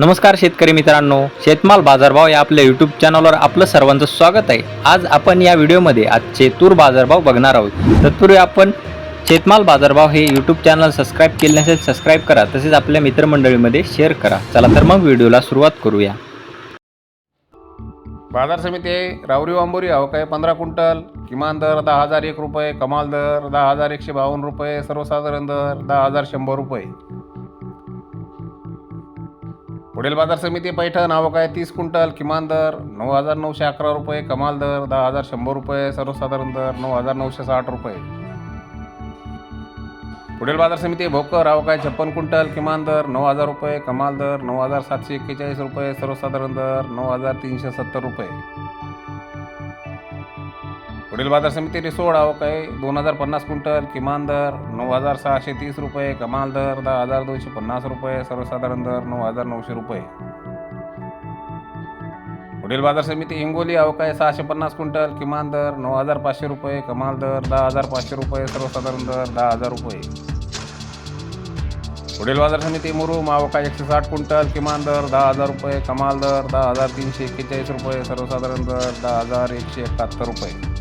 नमस्कार शेतकरी मित्रांनो शेतमाल बाजारभाव या आपल्या यूट्यूब चॅनलवर आपलं सर्वांचं स्वागत आहे. आज आपण या व्हिडिओमध्ये आजचे तूर बाजारभाव बघणार आहोत. तत्पूर्वी आपण शेतमाल बाजारभाव हे यूट्यूब चॅनल सबस्क्राईब केले नसेल सबस्क्राईब करा. तसेच आपल्या मित्रमंडळीमध्ये शेअर करा. चला तर मग व्हिडिओला सुरुवात करूया. बाजार समिती रावरी वांबोरी अवकाय पंधरा क्विंटल किमान दर दहा हजार एक रुपये कमाल दर दहा हजार एकशे बावन्न रुपये सर्वसाधारण दर दहा हजार शंभर रुपये. पुढील बाजार समिती पैठण अवकाय तीस क्विंटल किमान दर नऊ हजार नऊशे अकरा रुपये कमाल दर दहा हजार शंभर रुपये सर्वसाधारण दर नऊ हजार नऊशे साठ रुपये. पुढील बाजार समिती भोकर अवकाय छप्पन क्विंटल किमान दर नऊ हजार रुपये कमाल दर नऊ हजार सातशे एक्केचाळीस रुपये सर्वसाधारण दर नऊ हजार तीनशे सत्तर रुपये. पुढील बाजार समिती रिसोड अवकाय दोन हजार पन्नास क्विंटल किमान दर नऊ हजार सहाशे तीस रुपये कमाल दर दहा हजार दोनशे पन्नास रुपये सर्वसाधारण दर नऊ हजार नऊशे रुपये. पुढील बाजार समिती हिंगोली अवकाय सहाशे पन्नास क्विंटल किमान दर नऊ हजार पाचशे रुपये कमाल दर दहा हजार पाचशे रुपये सर्वसाधारण दर दहा हजार रुपये. पुढील बाजार समिती मुरुम अवकाश एकशे साठ क्विंटल किमान दर दहा हजार रुपये कमाल दर दहा हजार तीनशे एक्केचाळीस रुपये सर्वसाधारण दर दहा हजार एकशे एकाहत्तर रुपये.